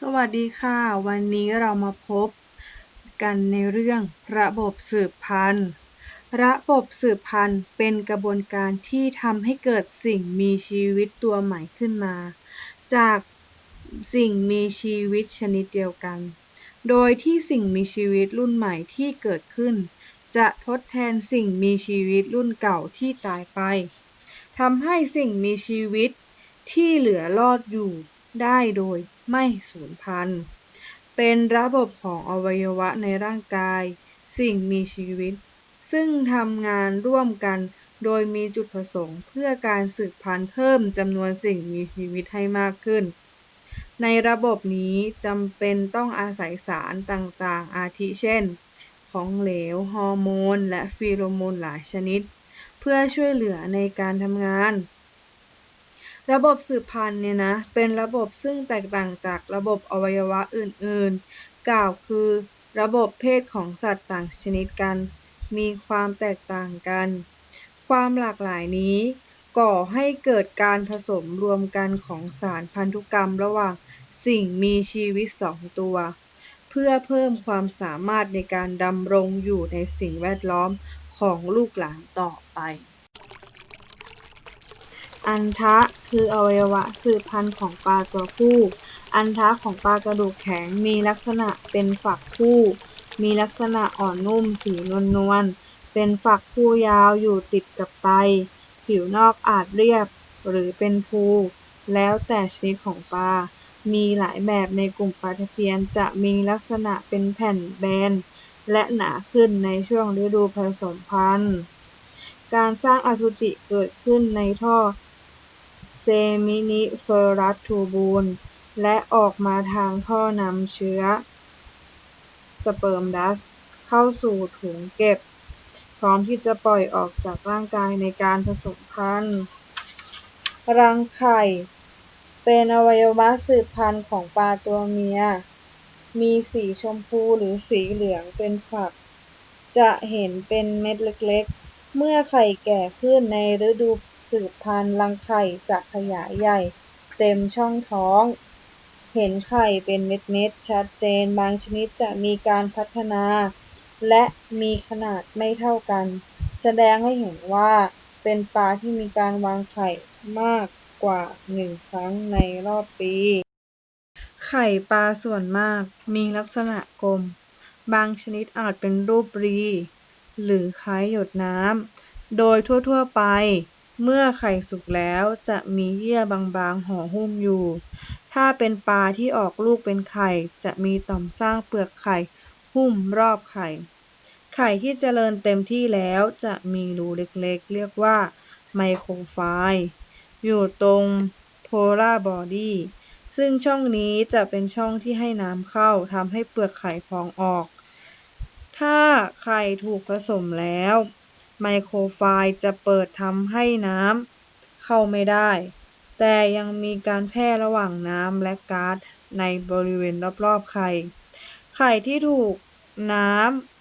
สวัสดีค่ะ วันนี้เรามาพบกันในเรื่องระบบสืบพันธุ์ ระบบสืบพันธุ์เป็นกระบวนการที่ทำให้เกิดสิ่งมีชีวิตตัวใหม่ขึ้นมา จากสิ่งมีชีวิตชนิดเดียวกัน โดยที่สิ่งมีชีวิตรุ่นใหม่ที่เกิดขึ้น จะทดแทนสิ่งมีชีวิตรุ่นเก่าที่ตายไปทำให้สิ่งมีชีวิตที่เหลือรอดอยู่ได้โดย ไม่สูญพันธุ์ เป็นระบบของอวัยวะในร่างกาย สิ่งมีชีวิต ซึ่งทำงานร่วมกันโดยมีจุดประสงค์เพื่อการสืบพันธุ์เพิ่มจำนวนสิ่งมีชีวิตให้มากขึ้น ในระบบนี้จำเป็นต้องอาศัยสารต่างๆ อาทิเช่น ของเหลว ฮอร์โมน และฟีโรโมนหลายชนิด เพื่อช่วยเหลือในการทำงาน ระบบสืบพันธุ์เนี่ยนะ เป็นระบบซึ่งแตกต่างจากระบบอวัยวะอื่นๆ กล่าวคือระบบเพศของสัตว์ต่างชนิดกัน มีความแตกต่างกัน ความหลากหลายนี้ ก่อให้เกิดการผสมรวมกันของสารพันธุกรรมระหว่างสิ่งมีชีวิตสองตัว เพื่อเพิ่มความสามารถในการดำรงอยู่ในสิ่งแวดล้อมของลูกหลานต่อไป อันทะคืออวัยวะสืบพันธุ์ของปลาตัวผู้ อันทะของปลากระดูกแข็งมีลักษณะเป็นฝักคู่ มีลักษณะอ่อนนุ่มสีนวลนวล เป็นฝักคู่ยาวอยู่ติดกับไต ผิวนอกอาจเรียบหรือเป็นภู แล้วแต่ชนิดของปลา มีหลายแบบในกลุ่มปลาตะเพียนจะมีลักษณะเป็นแผ่นแบน และหนาขึ้นในช่วงฤดูผสมพันธุ์ การสร้างอสุจิเกิดขึ้นในท่อ เซมินิเฟอรัสทูบูลและออกมาทางท่อนำเชื้อ สเปิร์มดัส เข้าสู่ถุงเก็บ พร้อมที่จะปล่อยออกจากร่างกายในการผสมพันธุ์ รังไข่ เป็นอวัยวะสืบพันธุ์ของปลาตัวเมีย มีสีชมพูหรือสีเหลืองเป็นฝัก จะเห็นเป็นเม็ดเล็กๆ เมื่อไข่แก่ขึ้นในฤดู สืบพันธุ์รังไข่จะขยายใหญ่ เต็มช่องท้อง เห็นไข่เป็นเม็ดๆชัดเจนบางชนิดจะมีการพัฒนา และมีขนาดไม่เท่ากัน แสดงให้เห็นว่าเป็นปลาที่มีการวางไข่มากกว่าหนึ่งครั้งในรอบปี ไข่ปลาส่วนมากมีลักษณะกลม บางชนิดอาจเป็นรูปรี หรือคล้ายหยดน้ำ โดยทั่ว ๆ ไป เมื่อไข่สุกแล้วจะมีเยื่อบางๆห่อหุ้มอยู่ ถ้าเป็นปลาที่ออกลูกเป็นไข่ จะมีต่อมสร้างเปลือกไข่ หุ้มรอบไข่ ไข่ที่เจริญเต็มที่แล้วจะมีรูเล็กๆ เรียกว่าไมโครไฟล์อยู่ตรงโพลาร์บอดี้ซึ่งช่องนี้จะเป็นช่องที่ให้น้ำเข้าทำให้เปลือกไข่พองออก ถ้าไข่ถูกผสมแล้ว ไมโครไฟล์จะเปิดทำให้น้ำเข้าไม่ได้ แต่ยังมีการแพร่ระหว่างน้ำและก๊าซในบริเวณรอบๆไข่ ไข่ที่ถูกน้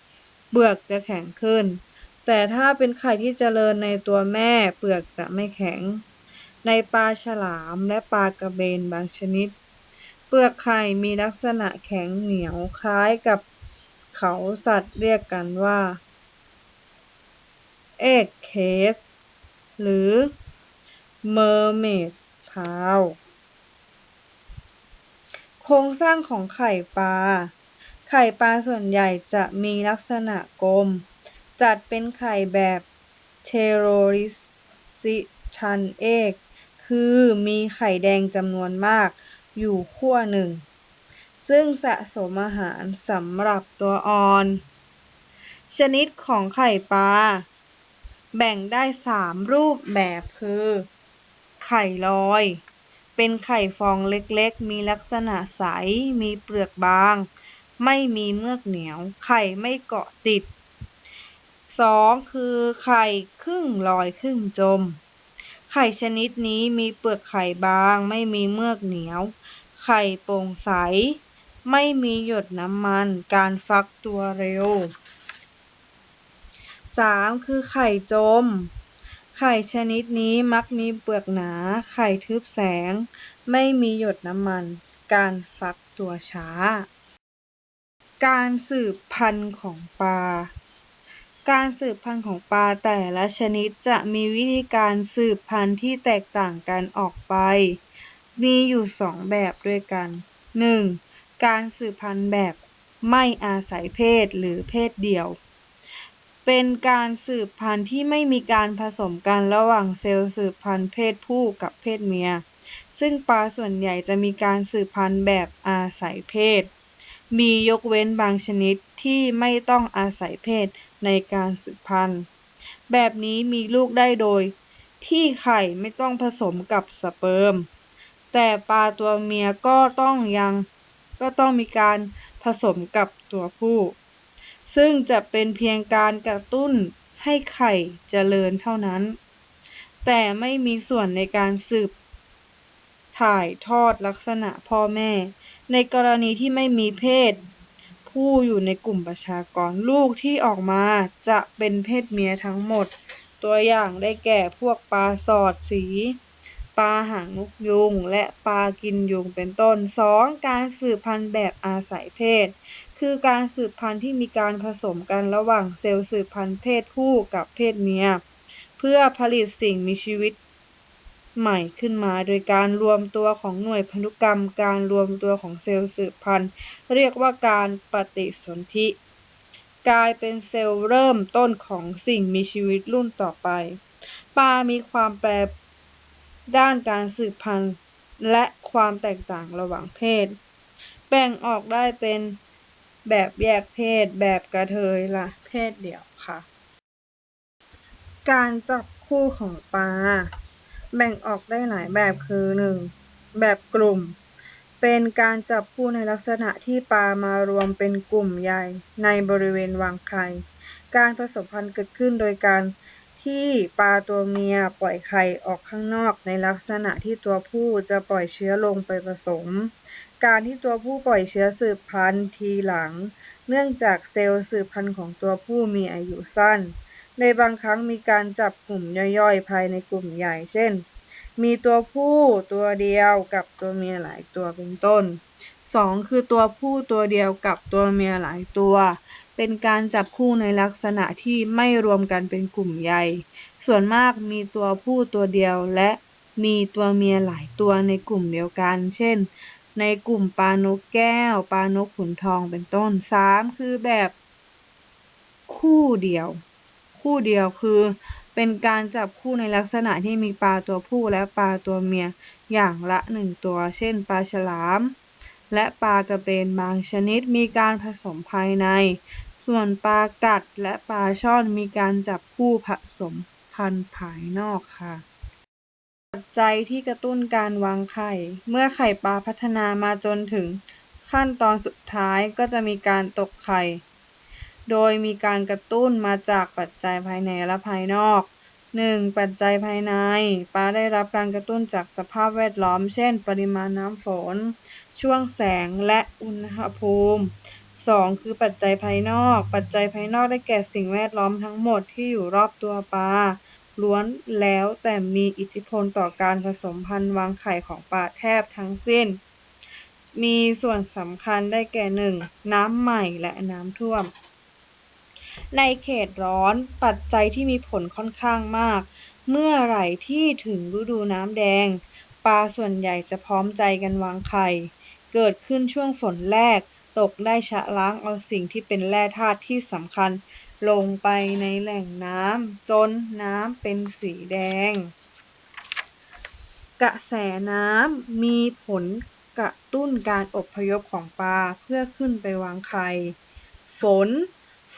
ำเปลือกจะแข็งขึ้น แต่ถ้าเป็นไข่ที่เจริญในตัวแม่เปลือกจะไม่แข็ง ในปลาฉลามและปลากระเบนบางชนิด เปลือกไข่มีลักษณะแข็งเหนียวคล้ายกับเขาสัตว์เรียกกันว่า เอกเคสหรือเมอร์เมดพาวโครงสร้างของไข่ปลา ไข่ปลาส่วนใหญ่จะมีลักษณะกลม จัดเป็นไข่แบบเทโรริซิชันเอกคือมีไข่แดงจำนวนมากอยู่ขั้วหนึ่ง ซึ่งสะสมอาหารสำหรับตัวอ่อน ชนิดของไข่ปลา แบ่งได้สามรูปแบบคือ ไข่ลอย เป็นไข่ฟองเล็กๆ มีลักษณะใส มีเปลือกบาง ไม่มีเมือกเหนียว ไข่ไม่เกาะติดสองคือไข่ครึ่งลอยครึ่งจม ไข่ชนิดนี้มีเปลือกไข่บาง ไม่มีเมือกเหนียว ไข่โปร่งใส ไม่มีหยดน้ำมัน การฟักตัวเร็ว สามคือไข่จม ไข่ชนิดนี้มักมีเปลือกหนา ไข่ทึบแสง ไม่มีหยดน้ำมัน การฟักตัวช้า การสืบพันธุ์ของปลา การสืบพันธุ์ของปลาแต่ละชนิดจะมีวิธีการสืบพันธุ์ที่แตกต่างกันออกไป มีอยู่สองแบบด้วยกัน 1. การสืบพันธุ์แบบไม่อาศัยเพศหรือเพศเดี่ยว เป็นการสืบพันธุ์ที่ไม่มีการผสมกันระหว่างเซลล์สืบพันธุ์เพศผู้กับเพศเมีย ซึ่งปลาส่วนใหญ่จะมีการสืบพันธุ์แบบอาศัยเพศ มียกเว้นบางชนิดที่ไม่ต้องอาศัยเพศในการสืบพันธุ์ แบบนี้มีลูกได้โดย ที่ไข่ไม่ต้องผสมกับสเปิร์ม แต่ปลาตัวเมียก็ต้องยังก็ต้องมีการผสมกับตัวผู้ ซึ่งจะเป็นเพียงการกระตุ้นให้ไข่เจริญเท่านั้น แต่ไม่มีส่วนในการสืบ ถ่ายทอดลักษณะพ่อแม่ ในกรณีที่ไม่มีเพศ ผู้อยู่ในกลุ่มประชากรลูกที่ออกมาจะเป็นเพศเมียทั้งหมด ตัวอย่างได้แก่พวกปลาสอดสีปลาหางนกยุง และปลากินยุงเป็นต้น 2. การสืบพันธุ์แบบอาศัยเพศ คือการสืบพันธุ์ที่มีการผสมกันระหว่างเซลล์สืบพันธุ์เพศผู้กับเพศเมีย เพื่อผลิตสิ่งมีชีวิตใหม่ขึ้นมาโดยการรวมตัวของหน่วยพันธุกรรม การรวมตัวของเซลล์สืบพันธุ์ เรียกว่าการปฏิสนธิ กลายเป็นเซลล์เริ่มต้นของสิ่งมีชีวิตรุ่นต่อไป ปลามีความแปรด้านการสืบพันธุ์ และความแตกต่างระหว่างเพศ แบ่งออกได้เป็น แบบแยกเพศ แบบกระเทยละเพศเดี่ยวค่ะ การจับคู่ของปลา แบ่งออกได้หลายแบบคือ 1. แบบกลุ่ม เป็นการจับคู่ในลักษณะที่ปลามารวมเป็นกลุ่มใหญ่ในบริเวณวางไข่การผสมพันธุ์เกิดขึ้นโดยการที่ปลาตัวเมียปล่อยไข่ออกข้างนอกในลักษณะที่ตัวผู้จะปล่อยเชื้อลงไปผสม การที่ตัวผู้ปล่อยเชื้อสืบพันธุ์ทีหลัง เนื่องจากเซลล์สืบพันธุ์ของตัวผู้มีอายุสั้น ในบางครั้งมีการจับกลุ่มย่อยๆ ภายในกลุ่มใหญ่ เช่น มีตัวผู้ตัวเดียวกับตัวเมียหลายตัวเป็นต้น 2. คือตัวผู้ตัวเดียวกับตัวเมียหลายตัว เป็นการจับคู่ในลักษณะที่ไม่รวมกันเป็นกลุ่มใหญ่ ส่วนมากมีตัวผู้ตัวเดียวและมีตัวเมียหลายตัวในกลุ่มเดียวกัน เช่น ในกลุ่มปลานกแก้ว ปลานกขุนทองเป็นต้น 3. คือแบบ คู่เดียว คู่เดียวคือ เป็นการจับคู่ในลักษณะที่มีปลาตัวผู้และปลาตัวเมียอย่างละหนึ่งตัว เช่น ปลาฉลาม และปลากระเบนบางชนิดมีการผสมภายใน ส่วนปลากัดและปลาช่อนมีการจับคู่ผสมพันธุ์ภายนอกค่ะ ปัจจัยที่กระตุ้นการวางไข่ เมื่อไข่ปลาพัฒนามาจนถึงขั้นตอนสุดท้ายก็จะมีการตกไข่ โดยมีการกระตุ้นมาจากปัจจัยภายในและภายนอก 1. ปัจจัยภายใน ปลาได้รับการกระตุ้นจากสภาพแวดล้อม เช่น ปริมาณน้ำฝน ช่วงแสง และอุณหภูมิ 2. คือปัจจัยภายนอก ปัจจัยภายนอกได้แก่สิ่งแวดล้อมทั้งหมดที่อยู่รอบตัวปลา ล้วนแล้วแต่มีอิทธิพลต่อการผสมพันธุ์วางไข่ของปลาแทบทั้งสิ้น มีส่วนสำคัญได้แก่ 1. น้ำใหม่และน้ำท่วม ในเขตร้อนปัจจัยที่มีผลค่อนข้างมาก เมื่อไหร่ที่ถึงฤดูน้ำแดง ปลาส่วนใหญ่จะพร้อมใจกันวางไข่ เกิดขึ้นช่วงฝนแรกตกได้ชะล้างเอาสิ่งที่เป็นแร่ธาตุที่สำคัญ ลงไปในแหล่งน้ำจนน้ำเป็นสีแดง กระแสน้ำมีผลกระตุ้นการอบพยพของปลาเพื่อขึ้นไปวางไข่ ฝน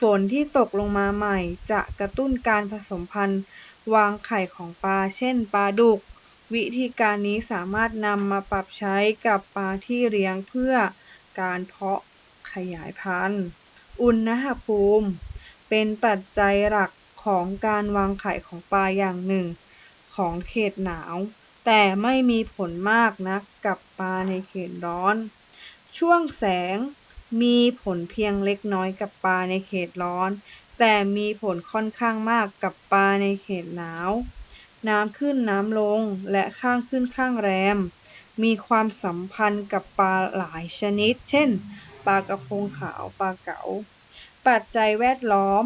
ฝนที่ตกลงมาใหม่ จะกระตุ้นการผสมพันธุ์วางไข่ของปลา เช่นปลาดุก วิธีการนี้สามารถนำมาปรับใช้กับปลาที่เลี้ยงเพื่อการเพาะขยายพันธุ์ อุณหภูมิ เป็นปัจจัยหลักของการวางไข่ของปลาอย่างหนึ่ง ของเขตหนาว แต่ไม่มีผลมากนักกับปลาในเขตร้อน ช่วงแสงมีผลเพียงเล็กน้อยกับปลาในเขตร้อน แต่มีผลค่อนข้างมากกับปลาในเขตหนาว น้ำขึ้นน้ำลงและข้างขึ้นข้างแรม มีความสัมพันธ์กับปลาหลายชนิด เช่น ปลากระพงขาว ปลาเก๋า ปัจจัยแวดล้อม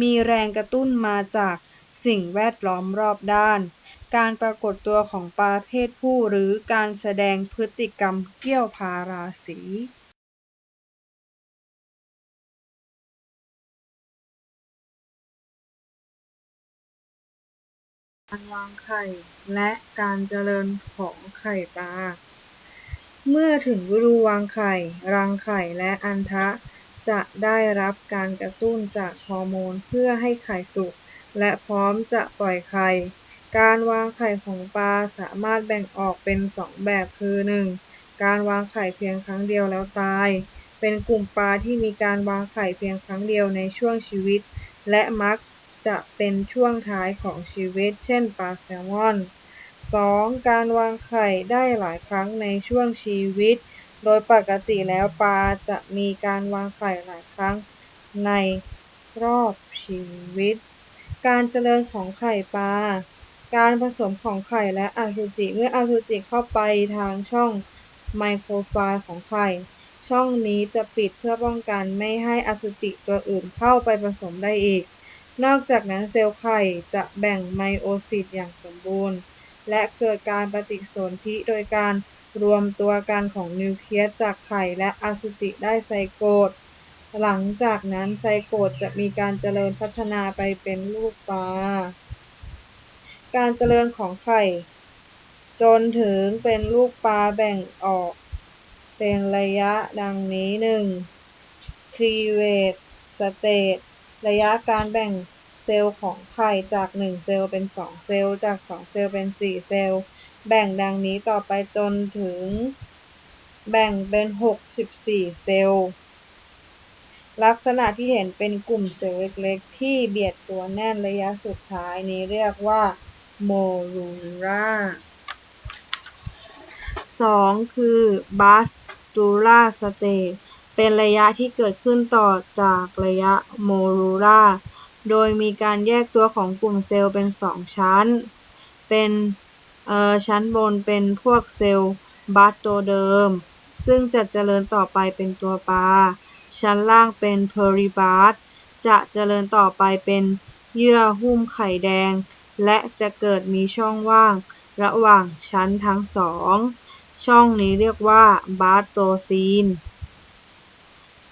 มีแรงกระตุ้นมาจากสิ่งแวดล้อมรอบด้าน การปรากฏตัวของปลาเพศผู้หรือการแสดงพฤติกรรมเกี่ยวพาราสีการวางไข่และการเจริญของไข่ปลา เมื่อถึงฤดูวางไข่ รังไข่และอันทะ จะได้รับการกระตุ้นจากฮอร์โมนเพื่อให้ไข่สุกและพร้อมจะปล่อยไข่ การวางไข่ของปลาสามารถแบ่งออกเป็นสองแบบคือ 1. การวางไข่เพียงครั้งเดียวแล้วตาย เป็นกลุ่มปลาที่มีการวางไข่เพียงครั้งเดียวในช่วงชีวิต และมักจะเป็นช่วงท้ายของชีวิต เช่นปลาแซลมอน 2. การวางไข่ได้หลายครั้งในช่วงชีวิต โดยปกติแล้วปลาจะมีการวางไข่หลายครั้งในรอบชีวิต การเจริญของไข่ปลา การผสมของไข่และอสุจิเมื่ออสุจิเข้าไปทางช่องไมโครไฟล์ของไข่ ช่องนี้จะปิดเพื่อป้องกันไม่ให้อสุจิตัวอื่นเข้าไปผสมได้อีก นอกจากนั้นเซลล์ไข่จะแบ่งไมโอซิสอย่างสมบูรณ์ และเกิดการปฏิสนธิโดยการ รวมตัวกันของนิวเคลียสจากไข่และอสุจิได้ไซโกตหลังจากนั้นไซโกตจะมีการเจริญพัฒนาไปเป็นลูกปลา การเจริญของไข่ จนถึงเป็นลูกปลาแบ่งออก เป็นระยะดังนี้ 1. cleavage stage ระยะการแบ่งเซลล์ของไข่จาก 1 เซลล์เป็น 2 เซลล์จาก 2 เซลล์เป็น 4 เซลล์ แบ่งดังนี้ต่อไปจนถึง แบ่งเป็น 64 เซลล์ ลักษณะที่เห็นเป็นกลุ่มเซลล์เล็กๆ ที่เบียดตัวแน่นระยะสุดท้ายนี้เรียกว่าโมลูล่า 2. คือบัสตูล่าสเตจเป็นระยะที่เกิดขึ้นต่อจากระยะโมลูล่าโดยมีการแยกตัวของกลุ่มเซลล์เป็น2ชั้น เป็น ชั้นบนเป็นพวกเซลล์บัสตัวเดิม ซึ่งจะเจริญต่อไปเป็นตัวปลา ชั้นล่างเป็นเพอริบาสจะเจริญต่อไปเป็นเยื่อหุ้มไข่แดง และจะเกิดมีช่องว่าง ระหว่างชั้นทั้งสอง ช่องนี้เรียกว่าบาสโตซีน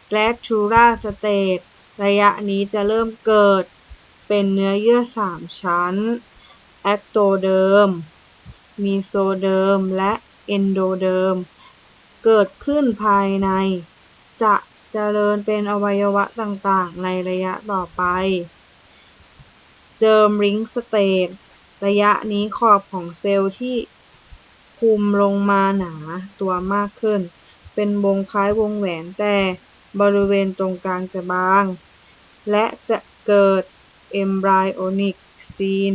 แกลทูราสเตตระยะนี้จะเริ่มเกิดเป็นเนื้อเยื่อสามชั้น แอคโตเดิม มีโซเดิมและเอนโดเดิม เกิดขึ้นภายใน จะเจริญเป็นอวัยวะต่างๆ ในระยะต่อไป เจอมริงสเตตระยะนี้ขอบของเซลล์ที่คุมลงมาหนาตัวมากขึ้น เป็นวงคล้ายวงแหวนแต่บริเวณตรงกลางจะบาง และจะเกิดเอมไบโอนิกซีน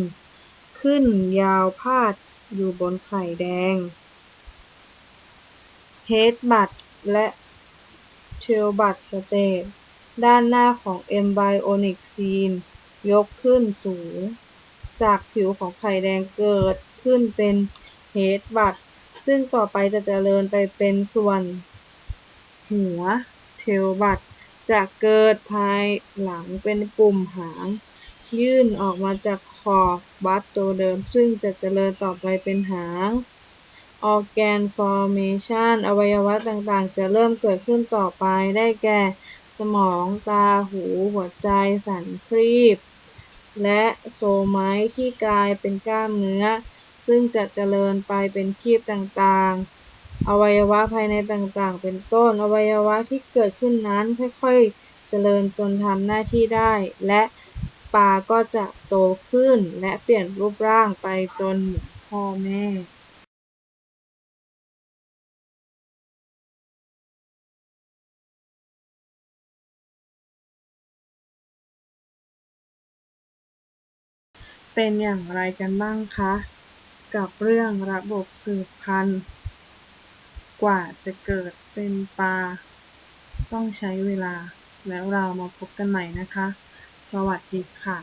ขึ้นยาวพาด อยู่บนไข่แดง เฮดบัตและเทลบัตสเตตด้านหน้าของเอมไบโอนิกซีนยกขึ้นสูง จากผิวของไข่แดงเกิดขึ้นเป็นเฮดบัตซึ่งต่อไปจะเจริญไปเป็นส่วน หัวเทลบัตจะเกิดภายหลังเป็นปุ่มหาง ยื่นออกมาจาก ขอบบัตตัวเดิม ซึ่งจะเจริญต่อไปเป็นหางออแกนฟอร์เมชันอวัยวะต่างๆ จะเริ่มเกิดขึ้นต่อไปได้แก่ สมองตาหูหัวใจสันครีบ และโซไมต์ที่กลายเป็นกล้ามเนื้อ ซึ่งจะเจริญไปเป็นครีบต่างๆ อวัยวะภายในต่างๆ เป็นต้น อวัยวะที่เกิดขึ้นนั้นค่อยๆ เจริญจนทำหน้าที่ได้ และ ปลาก็จะโตขึ้นและเปลี่ยนรูปร่างไปจนเหมือนพ่อแม่เป็นอย่างไรกันบ้างคะ กับเรื่องระบบสืบพันธุ์ กว่าจะเกิดเป็นปลา ต้องใช้เวลาแล้วเรามาพบกันใหม่นะคะ สวัสดีค่ะ